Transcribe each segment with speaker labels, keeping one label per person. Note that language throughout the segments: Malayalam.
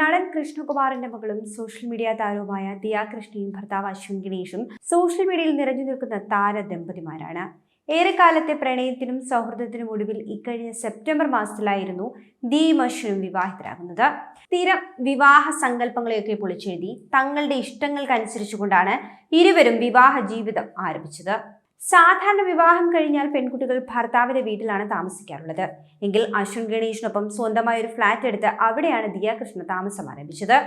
Speaker 1: നടൻ കൃഷ്ണകുമാറിന്റെ മകളും സോഷ്യൽ മീഡിയ താരവുമായ ദിയ കൃഷ്ണയും ഭർത്താവ് അശ്വിൻ ഗണേഷും സോഷ്യൽ മീഡിയയിൽ നിറഞ്ഞു നിൽക്കുന്ന താര ദമ്പതിമാരാണ്. ഏറെക്കാലത്തെ പ്രണയത്തിനും സൗഹൃദത്തിനും ഒടുവിൽ ഇക്കഴിഞ്ഞ സെപ്റ്റംബർ മാസത്തിലായിരുന്നു ദിയും അശ്വിനും വിവാഹിതരാകുന്നത്. സ്ഥിരം വിവാഹ സങ്കല്പങ്ങളെയൊക്കെ പൊളിച്ചെഴുതി തങ്ങളുടെ ഇഷ്ടങ്ങൾക്കനുസരിച്ചുകൊണ്ടാണ് ഇരുവരും വിവാഹ ജീവിതം ആരംഭിച്ചത്. സാധാരണ വിവാഹം കഴിഞ്ഞാൽ പെൺകുട്ടികൾ ഭർത്താവിന്റെ വീട്ടിലാണ് താമസിക്കാറുള്ളത്. എങ്കിൽ അശ്വിൻ ഗണേഷിനൊപ്പം സ്വന്തമായ ഒരു ഫ്ലാറ്റ് എടുത്ത് അവിടെയാണ് ദിയാകൃഷ്ണ താമസം ആരംഭിച്ചത്.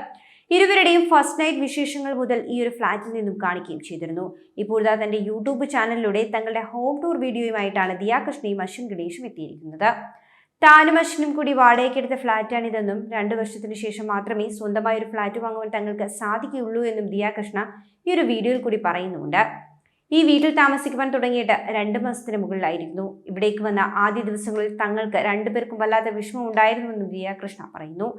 Speaker 1: ഇരുവരുടെയും ഫസ്റ്റ് നൈറ്റ് വിശേഷങ്ങൾ മുതൽ ഈ ഒരു ഫ്ളാറ്റിൽ നിന്നും കാണിക്കുകയും ചെയ്തിരുന്നു. ഇപ്പോഴത്തെ തന്റെ യൂട്യൂബ് ചാനലിലൂടെ തങ്ങളുടെ ഹോം ടൂർ വീഡിയോയുമായിട്ടാണ് ദിയാകൃഷ്ണയും അശ്വിൻ ഗണേഷും എത്തിയിരിക്കുന്നത്. താനും അശ്വിനും കൂടി വാടകയ്ക്കെടുത്ത ഫ്ളാറ്റാണിതെന്നും രണ്ടു വർഷത്തിനു ശേഷം മാത്രമേ സ്വന്തമായ ഒരു ഫ്ളാറ്റ് വാങ്ങുവാൻ തങ്ങൾക്ക് സാധിക്കുകയുള്ളൂ എന്നും ദിയാകൃഷ്ണ ഈ ഒരു വീഡിയോയിൽ കൂടി പറയുന്നുണ്ട് ഈ വീട്ടിൽ താമസിക്കുവാൻ തുടങ്ങിയിട്ട് രണ്ട് മാസത്തിന് മുകളിലായിരുന്നു ഇവിടേക്ക് വന്ന ആദ്യ ദിവസങ്ങളിൽ തങ്ങൾക്ക് രണ്ടുപേർക്കും വല്ലാത്ത വിഷമം ഉണ്ടായിരുന്നുവെന്നും ദിയ കൃഷ്ണ പറയുന്നു.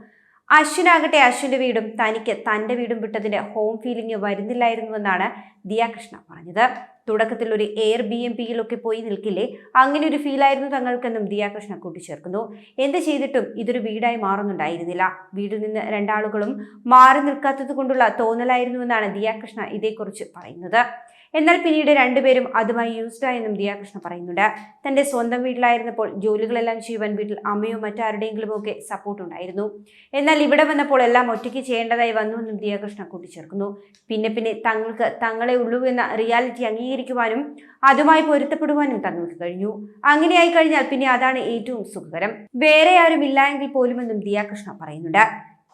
Speaker 1: അശ്വിനാകട്ടെ അശ്വിന്റെ വീടും തനിക്ക് തന്റെ വീടും വിട്ടതിന്റെ ഹോം ഫീലിംഗ് വരുന്നില്ലായിരുന്നുവെന്നാണ് ദിയ കൃഷ്ണ പറഞ്ഞത്. തുടക്കത്തിൽ ഒരു എയർ ബി എം പിയിലൊക്കെ പോയി നിൽക്കില്ലേ? അങ്ങനെ ഒരു ഫീലായിരുന്നു തങ്ങൾക്കെന്നും ദിയ കൃഷ്ണ കൂട്ടിച്ചേർക്കുന്നു. എന്ത് ചെയ്തിട്ടും ഇതൊരു വീടായി മാറുന്നുണ്ടായിരുന്നില്ല. വീട്ടിൽ നിന്ന് രണ്ടാളുകളും മാറി നിൽക്കാത്തത് കൊണ്ടുള്ള തോന്നലായിരുന്നുവെന്നാണ് ദിയ കൃഷ്ണ ഇതേക്കുറിച്ച് പറയുന്നത്. എന്നാൽ പിന്നീട് രണ്ടുപേരും അതുമായി യൂസ്ഡ് ആയെന്നും ദിയാകൃഷ്ണ പറയുന്നുണ്ട്. തന്റെ സ്വന്തം വീട്ടിലായിരുന്നപ്പോൾ ജോലികളെല്ലാം ചെയ്യുവാൻ വീട്ടിൽ അമ്മയോ മറ്റാരുടെയെങ്കിലും ഒക്കെ സപ്പോർട്ട് ഉണ്ടായിരുന്നു. എന്നാൽ ഇവിടെ വന്നപ്പോൾ എല്ലാം ഒറ്റയ്ക്ക് ചെയ്യേണ്ടതായി വന്നു എന്നും ദിയാകൃഷ്ണ കൂട്ടിച്ചേർക്കുന്നു. പിന്നെ പിന്നെ തങ്ങൾക്ക് തങ്ങളെ ഉള്ളൂ എന്ന റിയാലിറ്റി അംഗീകരിക്കുവാനും അതുമായി പൊരുത്തപ്പെടുവാനും തങ്ങൾക്ക് കഴിഞ്ഞു. അങ്ങനെയായി കഴിഞ്ഞാൽ പിന്നെ അതാണ് ഏറ്റവും സുഖകരം. വേറെ ആരും ഇല്ലായെങ്കിൽ പോലുമെന്നും ദിയാകൃഷ്ണ പറയുന്നുണ്ട്.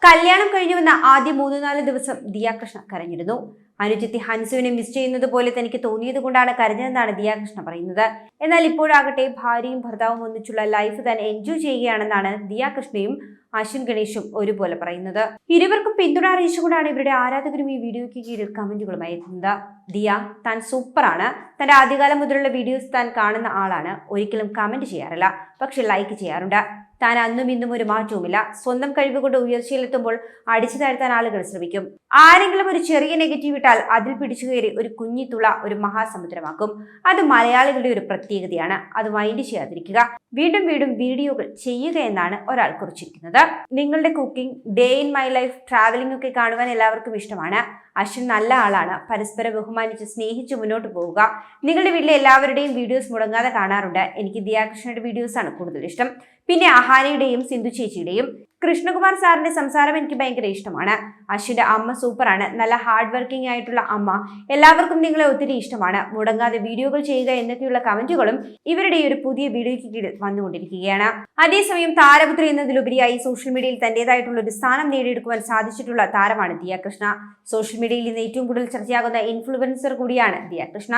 Speaker 1: കല്യാണം കഴിഞ്ഞു വന്ന ആദ്യ മൂന്ന് നാല് ദിവസം ദിയാകൃഷ്ണ കരഞ്ഞിരുന്നു. അനുജത്തി ഹൻസുവിനെ മിസ് ചെയ്യുന്നത് പോലെ തനിക്ക് തോന്നിയത് കൊണ്ടാണ് കരഞ്ഞതെന്നാണ് ദിയാകൃഷ്ണ പറയുന്നത്. എന്നാൽ ഇപ്പോഴാകട്ടെ ഭാര്യയും ഭർത്താവും ഒന്നിച്ചുള്ള ലൈഫ് താൻ എൻജോയ് ചെയ്യുകയാണെന്നാണ് ദിയാകൃഷ്ണയും അശ്വിൻ ഗണേഷും ഒരുപോലെ പറയുന്നത്. ഇരുവർക്കും പിന്തുണ അറിയിച്ചുകൊണ്ടാണ് ഇവരുടെ ആരാധകരും ഈ വീഡിയോയ്ക്ക് കീഴിൽ കമന്റുകളുമായി എത്തുന്നത് ദിയ താൻ സൂപ്പറാണ്. തന്റെ ആദ്യകാലം മുതലുള്ള വീഡിയോസ് താൻ കാണുന്ന ആളാണ്. ഒരിക്കലും കമന്റ് ചെയ്യാറില്ല. പക്ഷെ ലൈക്ക് ചെയ്യാറുണ്ട്. താൻ അന്നും ഇന്നും ഒരു മാറ്റവുമില്ല. സ്വന്തം കഴിവ് കൊണ്ട് ഉയർച്ചയിലെത്തുമ്പോൾ അടിച്ചു താഴ്ത്താൻ ആളുകൾ ശ്രമിക്കും. ആരെങ്കിലും ഒരു ചെറിയ നെഗറ്റീവ് ഇട്ടാൽ അതിൽ പിടിച്ചു കയറി ഒരു കുഞ്ഞിത്തുള ഒരു മഹാസമുദ്രമാക്കും. അത് മലയാളികളുടെ ഒരു പ്രത്യേകതയാണ്. അത് മൈൻഡ് ചെയ്യാതിരിക്കുക. വീണ്ടും വീണ്ടും വീഡിയോകൾ ചെയ്യുക എന്നാണ് ഒരാൾ കുറിച്ചിരിക്കുന്നത്. നിങ്ങളുടെ cooking day in my life travelling ഒക്കെ കാണുവാൻ എല്ലാവർക്കും ഇഷ്ടമാണ്. അശ്വിൻ നല്ല ആളാണ്. പരസ്പരം ബഹുമാനിച്ച് സ്നേഹിച്ച് മുന്നോട്ട് പോവുക. നിങ്ങളുടെ വീട്ടിലെ എല്ലാവരുടെയും വീഡിയോസ് മുടങ്ങാതെ കാണാറുണ്ട്. എനിക്ക് ദിയാകൃഷ്ണയുടെ വീഡിയോസാണ് കൂടുതൽ ഇഷ്ടം. പിന്നെ അഹാനയുടെയും സിന്ധു ചേച്ചിയുടെയും. കൃഷ്ണകുമാർ സാറിന്റെ സംസാരം എനിക്ക് ഭയങ്കര ഇഷ്ടമാണ്. അശ്വിന്റെ അമ്മ സൂപ്പറാണ് നല്ല ഹാർഡ് വർക്കിംഗ് ആയിട്ടുള്ള അമ്മ. എല്ലാവർക്കും നിങ്ങളെ ഒത്തിരി ഇഷ്ടമാണ്. മുടങ്ങാതെ വീഡിയോകൾ ചെയ്യുക എന്നൊക്കെയുള്ള കമന്റുകളും ഇവരുടെ ഒരു പുതിയ വീഡിയോയ്ക്ക് കീഴിൽ വന്നുകൊണ്ടിരിക്കുകയാണ്. അതേസമയം താരപുത്രി എന്നതിലുപരിയായി സോഷ്യൽ മീഡിയയിൽ തന്റേതായിട്ടുള്ള ഒരു സ്ഥാനം നേടിയെടുക്കുവാൻ സാധിച്ചിട്ടുള്ള താരമാണ് ദിയാകൃഷ്ണ. സോഷ്യൽ മീഡിയയിൽ ഇന്ന് ഏറ്റവും കൂടുതൽ ചർച്ചയാകുന്ന ഇൻഫ്ലുവൻസർ കൂടിയാണ് ദിയ കൃഷ്ണ.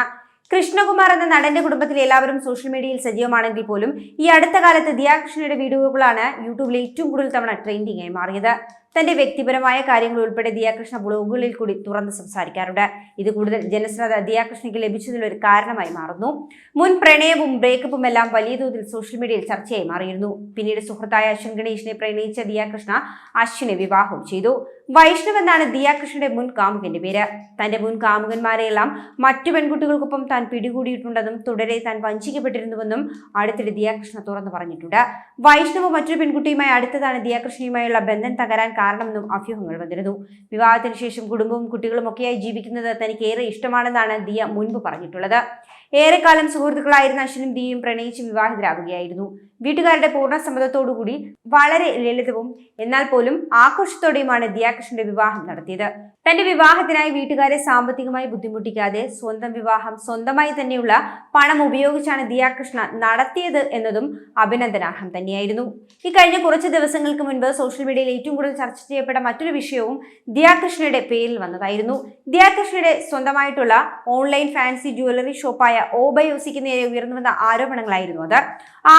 Speaker 1: കൃഷ്ണകുമാർ എന്ന നടന്റെ കുടുംബത്തിൽ എല്ലാവരും സോഷ്യൽ മീഡിയയിൽ സജീവമാണെങ്കിൽ പോലും ഈ അടുത്ത കാലത്ത് ദിയാകൃഷ്ണയുടെ വീഡിയോകളാണ് യൂട്യൂബിൽ ഏറ്റവും കൂടുതൽ തവണ ട്രെൻഡിംഗ് ആയി മാറിയത്. തന്റെ വ്യക്തിപരമായ കാര്യങ്ങൾ ഉൾപ്പെടെ ദിയാകൃഷ്ണ ബ്ലോഗുകളിൽ കൂടി തുറന്ന് സംസാരിക്കാറുണ്ട്. ഇത് കൂടുതൽ ജനശ്രദ്ധ ദിയാകൃഷ്ണയ്ക്ക് ലഭിച്ചതിലൊരു കാരണമായി മാറുന്നു. മുൻ പ്രണയവും ബ്രേക്കപ്പും എല്ലാം വലിയ തോതിൽ സോഷ്യൽ മീഡിയയിൽ ചർച്ചയായി മാറിയിരുന്നു. പിന്നീട് സുഹൃത്തായ അശ്വിൻ ഗണേഷിനെ പ്രണയിച്ച ദിയാകൃഷ്ണ അശ്വിനെ വിവാഹം ചെയ്തു. വൈഷ്ണവ് എന്നാണ് ദിയാകൃഷ്ണന്റെ മുൻ കാമുകന്റെ പേര്. തന്റെ മുൻ കാമുകന്മാരെയെല്ലാം മറ്റു പെൺകുട്ടികൾക്കൊപ്പം താൻ പിടികൂടിയിട്ടുണ്ടെന്നും തുടരെ താൻ വഞ്ചിക്കപ്പെട്ടിരുന്നുവെന്നും അടുത്തിടെ ദിയാകൃഷ്ണ തുറന്നു പറഞ്ഞിട്ടുണ്ട്. വൈഷ്ണവ് മറ്റൊരു പെൺകുട്ടിയുമായി അടുത്തതാണ് ദിയാകൃഷ്ണയുമായുള്ള ബന്ധം തകരാൻ കാരണമെന്നും അഭ്യൂഹങ്ങൾ വന്നിരുന്നു. വിവാഹത്തിന് ശേഷം കുടുംബവും കുട്ടികളും ഒക്കെയായി ജീവിക്കുന്നത് തനിക്ക് ഏറെ ഇഷ്ടമാണെന്നാണ് ദിയ മുൻപ് പറഞ്ഞിട്ടുള്ളത്. ഏറെക്കാലം സുഹൃത്തുക്കളായിരുന്ന അശ്വിനും ദിയും പ്രണയിച്ച് വിവാഹിതരാകുകയായിരുന്നു. വീട്ടുകാരുടെ പൂർണ സമ്മതത്തോടുകൂടി വളരെ ലളിതവും എന്നാൽ പോലും ആഘോഷത്തോടെയുമാണ് ദിയാകൃഷ്ണന്റെ വിവാഹം നടത്തിയത്. തന്റെ വിവാഹത്തിനായി വീട്ടുകാരെ സാമ്പത്തികമായി ബുദ്ധിമുട്ടിക്കാതെ സ്വന്തം വിവാഹം സ്വന്തമായി തന്നെയുള്ള പണം ഉപയോഗിച്ചാണ് ദിയാകൃഷ്ണ നടത്തിയത് എന്നതും അഭിനന്ദനാർഹം തന്നെയായിരുന്നു. ഇക്കഴിഞ്ഞ കുറച്ച് ദിവസങ്ങൾക്ക് മുൻപ് സോഷ്യൽ മീഡിയയിൽ ഏറ്റവും കൂടുതൽ ചർച്ച ചെയ്യപ്പെട്ട മറ്റൊരു വിഷയവും ദിയാകൃഷ്ണയുടെ പേരിൽ വന്നതായിരുന്നു. ദിയാകൃഷ്ണയുടെ സ്വന്തമായിട്ടുള്ള ഓൺലൈൻ ഫാൻസി ജ്വല്ലറി ഷോപ്പായ ഓബയോസിക്ക് നേരെ ഉയർന്നു വന്ന ആരോപണങ്ങളായിരുന്നു അത്.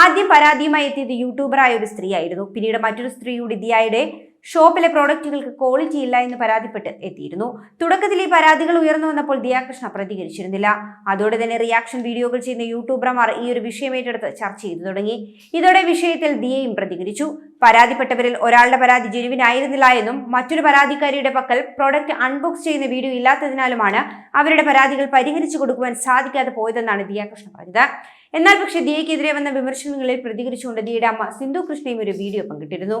Speaker 1: ആദ്യം പരാതിയുമായി എത്തിയത് യൂട്യൂബറായ ഒരു സ്ത്രീയായിരുന്നു. പിന്നീട് മറ്റൊരു സ്ത്രീ കൂടി ഷോപ്പിലെ പ്രോഡക്റ്റുകൾക്ക് ക്വാളിറ്റി ഇല്ല എന്ന് പരാതിപ്പെട്ട് എത്തിയിരുന്നു. തുടക്കത്തിൽ ഈ പരാതികൾ ഉയർന്നു വന്നപ്പോൾ ദിയാകൃഷ്ണ പ്രതികരിച്ചിരുന്നില്ല. അതോടെ തന്നെ റിയാക്ഷൻ വീഡിയോകൾ ചെയ്യുന്ന യൂട്യൂബർമാർ ഈ ഒരു വിഷയം ഏറ്റെടുത്ത് ചർച്ച ചെയ്തു തുടങ്ങി. ഇതോടെ വിഷയത്തിൽ ദിയയും പ്രതികരിച്ചു. പരാതിപ്പെട്ടവരിൽ ഒരാളുടെ പരാതി ജെനുവിനായിരുന്നില്ല എന്നും മറ്റൊരു പരാതിക്കാരിയുടെ പക്കൽ പ്രോഡക്റ്റ് അൺബോക്സ് ചെയ്യുന്ന വീഡിയോ ഇല്ലാത്തതിനാലുമാണ് അവരുടെ പരാതികൾ പരിഹരിച്ചു കൊടുക്കുവാൻ സാധിക്കാതെ പോയതെന്നാണ് ദിയാകൃഷ്ണ പറഞ്ഞത്. എന്നാൽ പക്ഷേ ദിയയ്ക്കെതിരെ വന്ന വിമർശനങ്ങളിൽ പ്രതികരിച്ചുകൊണ്ട് ദിയയുടെ അമ്മ സിന്ധു കൃഷ്ണയും ഒരു വീഡിയോ പങ്കിട്ടിരുന്നു.